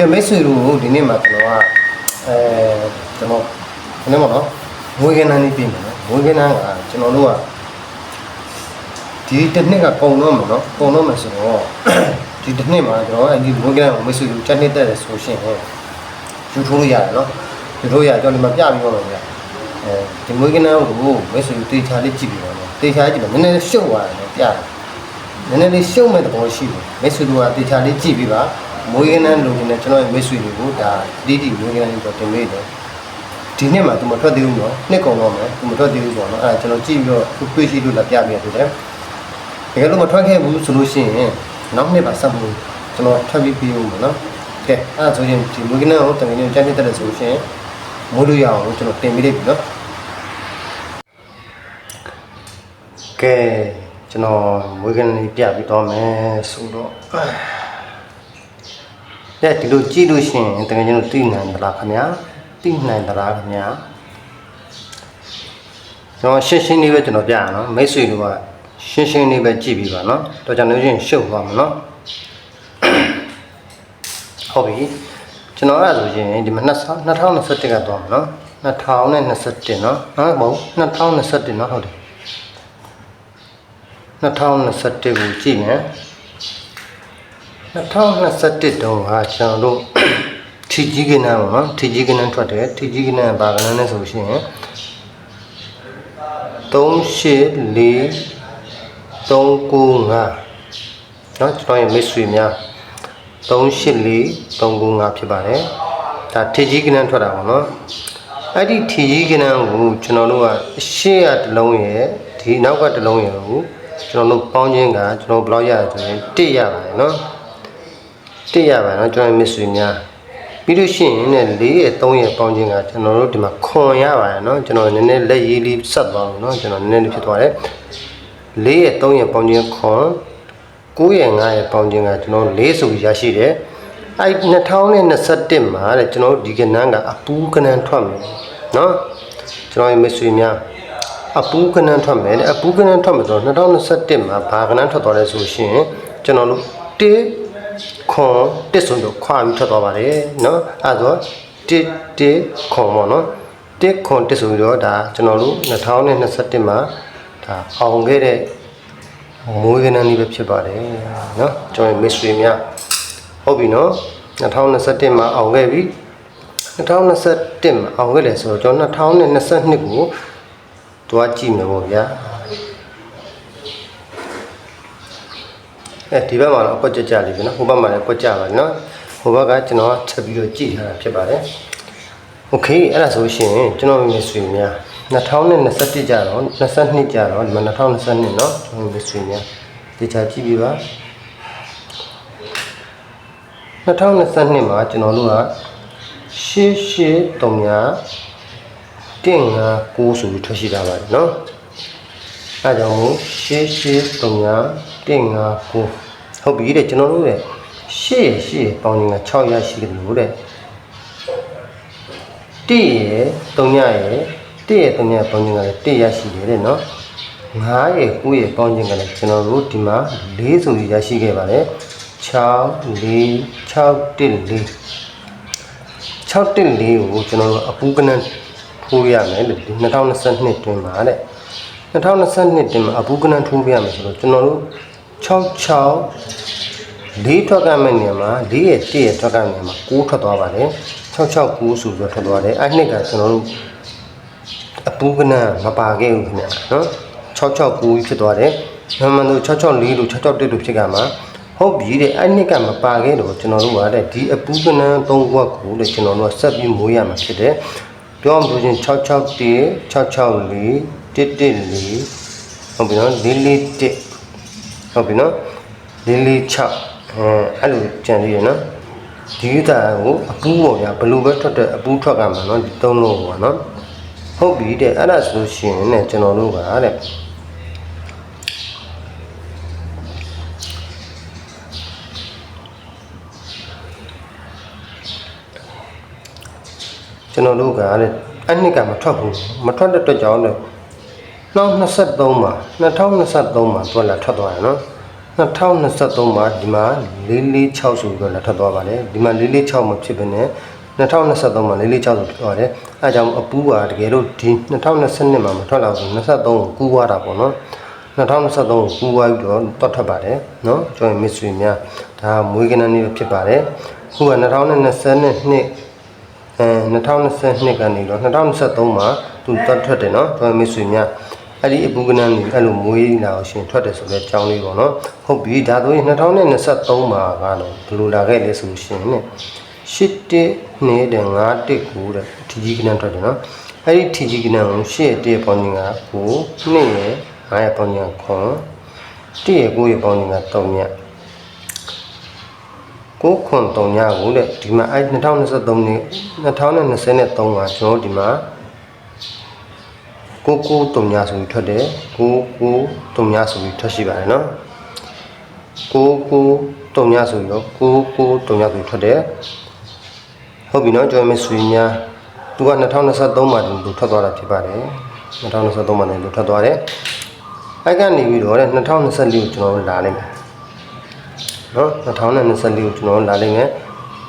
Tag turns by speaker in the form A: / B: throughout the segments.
A: ကဲမိတ်ဆွေတို့ဒီနေ့မှာကျွန်တော်ကအဲကျွန်တော်ခဏမနော်ငွေကနန်းလေးပြင်မယ်နော်ငွေကနန်းကကျွန်တော်တို့ကဒီတစ်နှစ်ကကုန်တော့မှာနော်ကုန်တော့မှာဆိုတော့ဒီတစ်နှစ်မှာကျွန်တော်ကဒီငွေကနန်းကိုမိတ်ဆွေတို့ချက်နှစ်တက်တယ်ဆိုရှင်ယူထိုးလို့ရတယ်နော်ယူထိုးရကျွန်တော်ဒီမှာပြပြီးတော့ဗျာအဲဒီငွေကနန်းကိုမိတ်ဆွေတို့တေချာလေးကြည့်ပြီးတော့နော်တေချာကြည့်တော့နည်းနည်းရှုပ်သွားတယ်နော်ပြတယ်နည်းနည်းလေးရှုံမဲ့သဘောရှိတယ်မိတ်ဆွေတို့ကတေချာလေးကြည့်ပြီးပါ မွေးကနန်းလိုချင်တဲ့ကျွန်တော်ရဲ့မိတ်ဆွေတွေကိုဒါတိတိမွေးကနန်းလေးတော့တင်ပေးတယ်ဒီနှစ်မှာသူမထွက်သေးဘူးနော်နှစ်ကုန်တော့မယ်သူမထွက်သေးဘူးဆိုတော့အဲ့ဒါကျွန်တော်ကြည့်ပြီးတော့သူတွေ့ရှိလို့လာပြပြရတယ်တကယ်လို့မထွက်ခဲ့ဘူးဆိုလို့ရှိရင်နောက်နှစ်ပါဆက်ဖို့ကျွန်တော်ထွက်ပြီးပြီးဦးမယ်နော်ကဲအဲ့ဒါဆိုရင်ဒီမွေးကနန်းကိုတကယ်လို့ကြမ်းတက်တယ်ဆိုလို့ရှိရင်မိုးလို့ရအောင်လို့ကျွန်တော်တင်ပေးလိုက်ပြီနော်ကဲကျွန်တော်မွေးကနန်းလေးပြပြီးတော့မယ်ဆိုတော့ တဲ့ဒီလိုကြည့်လို့ရှိရင်တကယ်ကျွန်တော်သိနိုင်သလားခင်ဗျာသိနိုင်သလားခင်ဗျာကျွန်တော်ရှင်းရှင်းလေးပဲကျွန်တော်ပြရအောင်နော်မိတ်ဆွေတို့ကရှင်းရှင်းလေးပဲကြည့်ပြီးပါနော်တော့ကျွန်တော်ချင်းရှုပ်သွားမှာနော်ဟုတ်ပြီကျွန်တော်အဲ့ဒါဆိုရင်ဒီမှာ2021ကသွားမှာနော်2021နော်ဟုတ်မဟုတ်2021နော်ဟုတ်တယ်2021ကိုကြည့်မယ် 2021တုန်းကကျွန်တော်တို့ထီကြီးကနန်းပေါ့နော်ထီကြီးကနန်းထွက်တယ်ထီကြီးကနန်းဘာကနန်းလဲဆိုရှင်384 395နော်ကျွန်တော်ရဲ့မိတ်ဆွေများ384395ဖြစ်ပါတယ်ဒါထေကြီးကနန်းထွက်တာပေါ့နော်အဲ့ဒီထေကြီးကနန်းကိုကျွန်တော်တို့ကအရှေ့ကတစ်လုံးရယ်ဒီနောက်ကတစ်လုံးရယ်ကိုကျွန်တော်တို့ပေါင်းခြင်းကကျွန်တော်ဘယ်လောက်ရလဲဆိုရင်1ရပါတယ်နော် တစ်ရပါနော်ကျွန်တော်မစ်ဆွေများပြီးလို့ရှိရင်လည်း၄ရက်၃ရက်ပေါင်းခြင်းကကျွန်တော်တို့ဒီမှာခွန်ရပါတယ်နော်ကျွန်တော်နည်းနည်းလက်ရည်လေးဆက်သွားလို့နော်ကျွန်တော်နည်းနည်းဖြစ်သွားတယ်၄ရက်၃ရက်ပေါင်းခြင်းခွန်9ရက်9ရက်ပေါင်းခြင်းကကျွန်တော်၄ဆိုရရှိတယ်အဲ့2021မှာတဲ့ကျွန်တော်တို့ဒီကနန်းကအပူးကနန်းထွက်မယ်နော်ကျွန်တော်မိတ်ဆွေများအပူးကနန်းထွက်မယ်တဲ့အပူးကနန်းထွက်မယ်ဆိုတော့2021မှာဘာကနန်းထွက်သွားလဲဆိုရှင်ကျွန်တော်တို့1 ခေါ်တစ်ဆုံးတော့ခွာပြီးထွက်သွားပါတယ်နော်အဲ့တော့တစ်တစ်ခေါ်ပေါ့နော်တစ်ခွန်တစ်ဆိုပြီးတော့ဒါကျွန်တော်တို့2021မှာဒါအောင်ခဲ့တဲ့မွေးကနန်းလေးပဲဖြစ်ပါတယ်နော်ကျွန်တော်မိတ်ဆွေများဟုတ်ပြီနော်2021မှာအောင်ခဲ့ပြီ2021မှာအောင်ခဲ့တယ်ဆိုတော့ကျွန်တော်2022ကိုတွားကြည့်မယ်ပေါ့ဗျာ အဲဒီဘက်မှာတော့အကွက်ကြကြလေးပဲเนาะဟိုဘက်မှာလည်းကွက်ကြပါเนาะဟိုဘက်ကကျွန်တော်ချက်ပြီးတော့ကြည့်ထားတာဖြစ်ပါတယ်โอเคအဲ့ဒါဆိုရှင်ကျွန်တော်မြေဆွေများ2021ကြတော့22ကြတော့ဒီမှာ2022เนาะကျွန်တော်မြေဆွေများဒီချာကြည့်ပြီးပါ2022မှာကျွန်တော်တို့ကရှေ့ရှေ့တုံညာတင်ငါ9ဆိုပြီးထွက်ရှိတာပါတယ်เนาะအဲကြောင့်မို့ရှေ့ 159ဟုတ်ပြီတဲ့ကျွန်တော်တို့ရဲ့ရှေ့ရှေ့ပေါင်းနေတာ6ရရှိတယ်လို့တဲ့1ရဲ့3ရရဲ့1ရဲ့3ရပေါင်းနေတာလည်း1ရရှိတယ်တဲ့နော်9ရဲ့9ရဲ့ပေါင်းခြင်းကလည်းကျွန်တော်တို့ဒီမှာ4ဆိုပြီးရရှိခဲ့ပါတယ်6 4 6 1 4 6 1 4ကိုကျွန်တော်တို့အပူကနန်းထိုးရမယ်လို့2022တွင်ပါတဲ့2022တွင်မှာအပူကနန်းထိုးရမယ်ဆိုတော့ကျွန်တော်တို့ 66လေးထွက်ကမဲ့နေရာမှာလေးရဲ့1ရဲ့ထွက်ကမဲ့နေရာမှာ6ထွက်သွားပါတယ်669ဆိုပြီးတော့ထွက်သွားတယ်အဲ့နှစ်ကကျွန်တော်တို့အပူကနန်းမပါခဲ့ဘူးခင်ဗျာနော်669ဖြစ်သွားတယ်မမှန်တော့664လို့661လို့ဖြစ်ကြမှာဟုတ်ပြီတဲ့အဲ့နှစ်ကမပါခဲ့တော့ကျွန်တော်တို့ကတဲ့ဒီအပူကနန်း၃ခွက်ကိုတဲ့ကျွန်တော်တို့ကဆက်ပြီးမိုးရမှာဖြစ်တယ်ပြောမှဆိုရင်661 664 114ဟုတ်ပြီနော်441 ဟုတ်ပြီနော်လေးလေးချက်အဲ့လိုကြံသေးတယ်နော်ဒီဥတာကိုအပူးပေါ်ဗျာဘလို့ပဲထွက်တဲ့အပူးထွက်ကမှာနော်ဒီသုံးလုံးပေါ့နော်ဟုတ်ပြီတဲ့အဲ့ဒါဆိုလို့ရှိရင်ねကျွန်တော်တို့ကတဲ့ကျွန်တော်တို့ကလည်းအနှစ်ကမထွက်ဘူးမထွက်တဲ့အတွက်ကြောင့်လည်း 2023မှာ2023မှာတွက်လာထွက်သွားတယ်နော်2023မှာဒီမှာ446ဆိုပြီးတော့လာထွက်သွားပါတယ်ဒီမှာ446မဖြစ်ဘဲနဲ့2023မှာ446ဆိုထွက်သွားတယ်အဲအကြောင်းအပူကတကယ်လို့ဒီ2022မှာမထွက်လာဘူး23ကိုကူးွားတာပေါ့နော်2023ကိုကူးွားပြီးတော့တွက်ထွက်ပါတယ်နော်ကျွန်တော်မိတ်ဆွေများဒါမွေးကနန်းလေးဖြစ်ပါတယ်ခုက2022အဲ2022ကနေတော့2023မှာသူတတ်ထွက်တယ်နော်ကျွန်တော်မိတ်ဆွေများ အဲ့ဒီအပူကနန်းကြီးအဲ့လိုမွေးလာအောင်ရှင်ထွက်တယ်ဆိုတဲ့အကြောင်းလေးပေါ့နော်ဟုတ်ပြီဒါဆိုရင်2023မှာကတော့ဘယ်လိုလာခဲ့လဲဆိုရှင်ねရှစ်တစ်နဲ့တဲ့ငါးတစ်ကိုတဲ့ထီကြီးကနန်းထွက်တယ်နော်အဲ့ဒီထီကြီးကနန်းကိုရှစ်တစ်ပေါင်းခြင်းကကိုနှစ်ရဲ့ငါးရဲ့ပေါင်းခြင်းကခွန်တစ်ရဲ့ကိုရဲ့ပေါင်းခြင်းက3ညကိုခွန်3ညကိုတဲ့ဒီမှာအဲ့2023နှစ်2023မှာကျွန်တော်ဒီမှာ ကိုကို3ညဆိုပြီးထွက်တယ်ကိုကို3ညဆိုပြီးထွက်ရှိပါတယ်နော်ကိုကို3ညဆိုပြီးတော့ကိုကို3ညဆိုပြီးထွက်တယ်ဟုတ်ပြီနော်ကျွန်တော်မဆွေများသူက2023မှာလူထွက်သွားတာဖြစ်ပါတယ်2023မှာလည်းလူထွက်သွားတယ်အဲ့ကနေပြီးတော့တဲ့2024ကိုကျွန်တော်တို့လာလိုက်မယ်နော်2024ကိုကျွန်တော်တို့လာလိုက်မယ်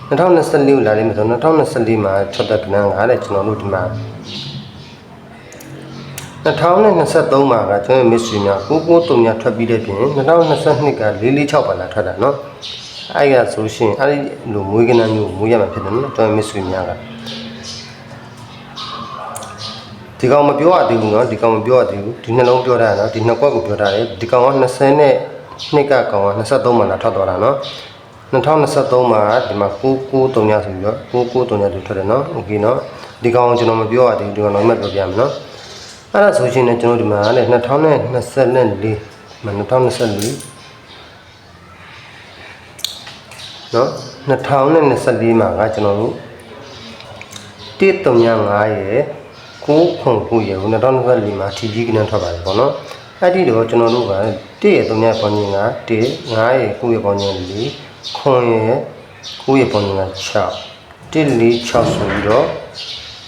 A: 2024ကိုလာလိုက်မယ်ဆိုတော့2024မှာထွက်တဲ့ကဏ္ဍကတဲ့ကျွန်တော်တို့ဒီမှာ 2023မှာကကျွန်တော်မစ်ဆွေများ993များထွက်ပြီးတဲ့ပြင်2022က446ပါလာထွက်တာနော်အဲ့ရဆိုရှင်အဲ့ဒီလိုမွေးကနန်းမျိုးမွေးရမှာဖြစ်တယ်နော်ကျွန်တော်မစ်ဆွေများကဒီကောင်မပြောရသေးဘူးနော်ဒီကောင်မပြောရသေးဘူးဒီနှလုံးပြောတာနော်ဒီနှစ်ကွက်ကိုပြောတာလေဒီကောင်က20နဲ့နှစ်ကကောင်က23မှာလာထွက်သွားတာနော်2023မှာဒီမှာ993ညဆိုပြီးတော့993ညဆိုထွက်တယ်နော်โอเคနော်ဒီကောင်ကျွန်တော်မပြောရသေးဘူးဒီကောင်တော့မှပြောပြမယ်နော် အဲ့ဒါဆိုရှင်လည်းကျွန်တော်ဒီမှာလေ2024မှာ2024နော်2024မှာကကျွန်တော်တို့135ရဲ့9ခွန်9ရဲ့2024မှာထီကြီးကနန်းထွက်ပါတယ်ပေါ့နော်အဲ့ဒီတော့ကျွန်တော်တို့က1ရဲ့3ရဲ့ပေါင်းခြင်းက1 5ရဲ့9ရဲ့ပေါင်းခြင်း4ခွန်ရဲ့9ရဲ့ပေါင်းခြင်းက6 1 4 6ဆိုပြီးတော့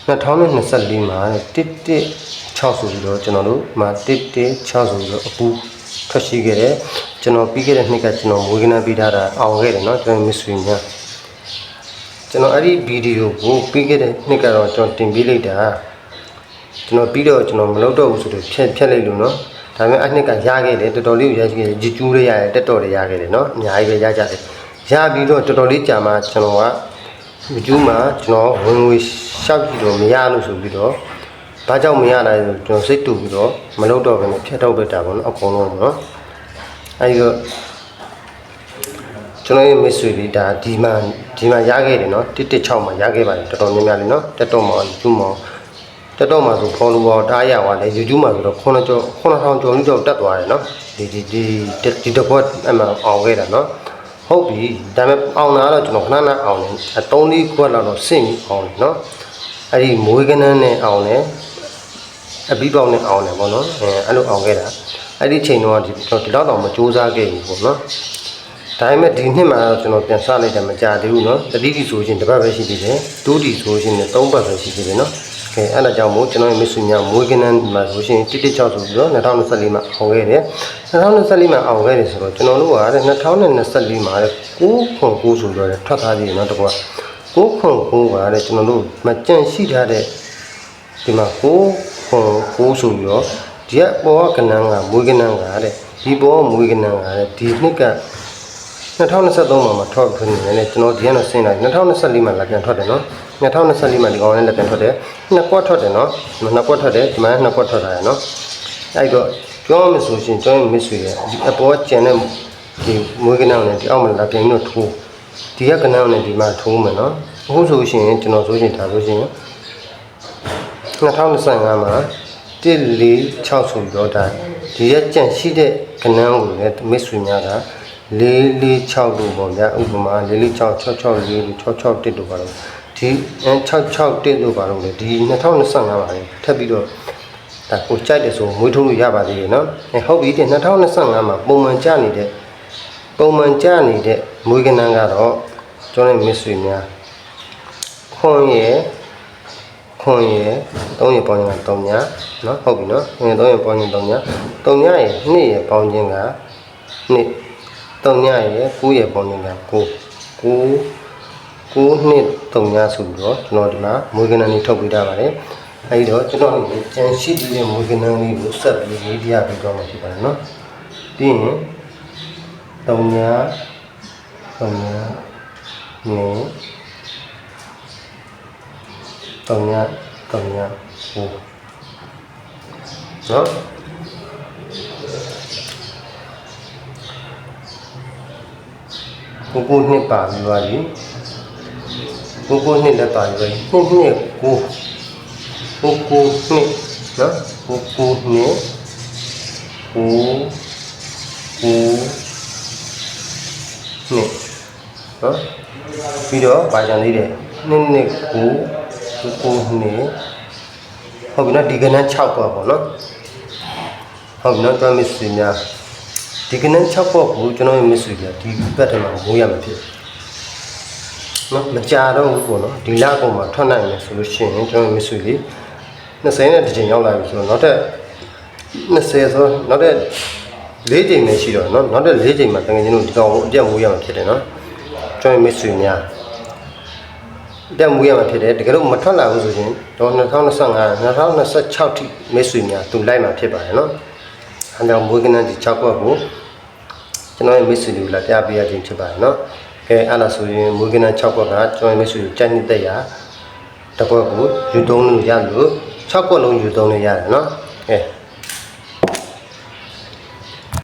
A: 2024မှာ1 6ဆိုပြီးတော့ကျွန်တော်တို့မှာ1 6ဆိုပြီးတော့အပူထွက်ရှိခဲ့တယ်ကျွန်တော်ပြီးခဲ့တဲ့နှစ်ကကျွန်တော်မွေးကနန်းပြီးထားတာအောင်ခဲ့တယ်เนาะကျွန်တော်မစ်ဆွေများကျွန်တော်အဲ့ဒီဗီဒီယိုကိုပြီးခဲ့တဲ့နှစ်ကတော့ကျွန်တော်တင်ပေးလိုက်တာကျွန်တော်ပြီးတော့ကျွန်တော်မလုပ်တော့ဘူးဆိုတော့ဖြတ်ဖြတ်လိုက်လို့เนาะဒါပေမဲ့အဲ့နှစ်ကရခဲ့တယ်တော်တော်လေးကိုရရှိခဲ့တယ်ဂျီကျူးလေးရတယ်တက်တော်လေးရခဲ့တယ်เนาะအများကြီးပဲရကြတယ်ရပြီးတော့တော်တော်လေးကြာမှကျွန်တော်က မကျူးမှာကျွန်တော်ဝင်ငွေရှောက်ကြည့်တော့မရလို့ဆိုပြီးတော့ဘာကြောင့်မရနိုင်လဲကျွန်တော်စိတ်တူပြီးတော့မလုပ်တော့ဘဲနဲ့ဖြတ်တော့ပစ်တာပေါ့နော်အကုန်လုံးပေါ့နော်အဲဒီတော့ကျွန်တော်ရဲ့မိတ်ဆွေတွေဒါဒီမှာဒီမှာရခဲ့တယ်နော်116မှာရခဲ့ပါတယ်တော်တော်များများလေးနော်တက်တော့မှာကျူးမှာတက်တော့မှာဆို follower တားရပါလေ YouTube မှာဆိုတော့9000ကျော်9000ကျော်လောက်တက်သွားတယ်နော်ဒီဒီဒီဒီတစ်ခွက်အမှအောင်ခဲ့တာနော် ဟုတ်ပြီဒါပေမဲ့အောင်တာကတော့ကျွန်တော်ခဏခဏအောင်တယ်အ3လေးခွက်လောက်တော့စင့်ပြီးအောင်တယ်เนาะအဲ့ဒီမွေးကနန်းနဲ့အောင်တယ်အပြီးပေါက်နဲ့အောင်တယ်ပေါ့နော်အဲအဲ့လိုအောင်ခဲ့တာအဲ့ဒီချိန်တော့ဒီတော့ဒီတော့တော့မစူးစမ်းခဲ့ဘူးပေါ့နော်ဒါပေမဲ့ဒီနှစ်မှာတော့ကျွန်တော်ပြန်စလိုက်တယ်မကြသေးဘူးနော်တတိတိဆိုရှင်တစ်ပတ်ပဲရှိသေးတယ်ဒုတိဆိုရှင်လည်းသုံးပတ်ပဲရှိသေးတယ်နော် ကဲအဲ့ဒါကြောင့်မို့ကျွန်တော်ရဲ့မစ်ဆွေများမွေးကနန်းမှာဆိုရှင်116ဆိုပြီးတော့2024မှာအောင်ခဲ့တယ်2024မှာအောင်ခဲ့တယ်ဆိုတော့ကျွန်တော်တို့ကတဲ့2024မှာတဲ့9ခွန်9ဆိုတော့ထွက်ထားသေးတယ်နော်တကွာ9ခွန်9ကတဲ့ကျွန်တော်တို့မကြန့်ရှိထားတဲ့ဒီမှာ9ခွန်9ဆိုပြီးတော့ဒီကပေါ်ကကနန်းကမွေးကနန်းကတဲ့ဒီပေါ်ကမွေးကနန်းကတဲ့ဒီနှစ်က2023မှာမထွက်ခွင့်နေတယ်ကျွန်တော်ဒီကတော့ဆင်းလာ2024မှာလက်ပြန်ထွက်တယ်နော် 2024မှာဒီကောင်လည်းလက်ပြန်ထွက်တယ်နှစ်ကွက်ထွက်တယ်နော်ဒီမှာနှစ်ကွက်ထွက်တယ်ဒီမှာနှစ်ကွက်ထွက်တာရယ်နော်အဲ့တော့ပြောရမယ်ဆိုရှင်ကျွန်တော်မစ်ဆွေရဲ့ဒီအပေါ်ကျန်တဲ့ဒီမွေးကနန်းနဲ့ဒီအောက်မှာလက်ပြန်တော့ထိုးဒီကကနန်းနဲ့ဒီမှာထိုးမယ်နော်အခုဆိုရှင်ကျွန်တော်ဆိုရှင်ဒါဆိုရှင်2025မှာ146ဆိုပြီးတော့ဒါဒီရက်ကြန့်ရှိတဲ့ကနန်းကိုလည်းမစ်ဆွေများက446လို့ပေါ့ဗျာဥပမာ446 664 661လို့ပါတော့ ဒီ661လို့ပါတော့လေဒီ2025မှာလေထပ်ပြီးတော့ဒါကိုကြိုက်တယ်ဆိုမွေးထုတ်လို့ရပါသေးတယ်နော်အဲဟုတ်ပြီတဲ့2025မှာပုံမှန်ကျနေတဲ့ပုံမှန်ကျနေတဲ့မွေးကနန်းကတော့ကျွန်တော်မစ်ဆွေများခွန်ရဲ့ခွန်ရဲ့3ရဲ့ပေါင်းခြင်းက3ညနော်ဟုတ်ပြီနော်ခွန်ရဲ့3ရဲ့ပေါင်းခြင်း3ည3ညရဲ့2ရဲ့ပေါင်းခြင်းက2 3ညရဲ့9ရဲ့ပေါင်းခြင်းက9 9 9 2 တုံညာဆိုပြီးတော့ကျွန်တော်ဒီမှာမွေးကနန်းလေးထုတ်ပေးထားပါတယ်အဲဒီတော့ကျွန်တော်ဒီကြံရှိသေးတဲ့မွေးကနန်းလေးကိုဆက်ပြီးရေးပြပေးတော့မှာဖြစ်ပါတယ်နော်ပြီးရင်တုံညာတုံညာနေတုံညာတုံညာဟိုနော်ကိုကိုနှစ်ပါပြီးသွားပြီ ကိုကိုနှစ်လည်းပါပြီးပါပြီနှစ်နှစ်ကိုကိုကိုနှစ်နော်ကိုကိုနှစ်ကိုကိုနှစ်နော်ပြီးတော့ဗာကြံသေးတယ်နှစ်နှစ်ကိုကိုကိုနှစ်ဟုတ်ပြီနော်ဒီကနန်း6ပေါ့ပေါ့နော်ဟုတ်ပြီနော်တွမ်းမစ်စီများဒီကနန်း6ပေါ့ကိုကျွန်တော်ရဲ့မစ်စီပြဒီဘက်ထဲမှာမိုးရမှာဖြစ်တယ် နော်မကြတော့ဘူးပေါ့နော်ဒီလကုန်မှာထွက်နိုင်မယ်ဆိုလို့ရှိရင်ကျွန်တော်ရဲ့မစ်စီလေး20နဲ့တစ်ချိန်ရောက်လာပြီဆိုတော့နောက်ထပ်20ဆိုနောက်ထပ်၄ချိန်ပဲရှိတော့နော်နောက်ထပ်၄ချိန်မှာတကယ်ချင်းတို့ဒီကောင်ကိုအပြတ်မိုးရမှာဖြစ်တယ်နော်ကျွန်တော်ရဲ့မစ်စီများတက်မူရမှာဖြစ်တယ်တကယ်လို့မထွက်လာဘူးဆိုရင်တော့2025 2026ထိမိတ်ဆွေများသူလိုက်မှာဖြစ်ပါတယ်နော်အဲကြောင့်မွေးကနန်းဒီ6ကွက်ကိုကျွန်တော်ရဲ့မိတ်ဆွေတွေကိုလာပြပေးရခြင်းဖြစ်ပါတယ်နော် ကဲအဲ့ဒါဆိုရင်မွေးကနန်း6ကွက်ကကျွန်တော်ရဲ့မိတ်ဆွေကိုကြိုက်နေတဲ့ရာတစ်ကွက်ကိုယူသုံးလို့ရလို့6ကွက်လုံးယူသုံးလို့ရတယ်နော်ကဲ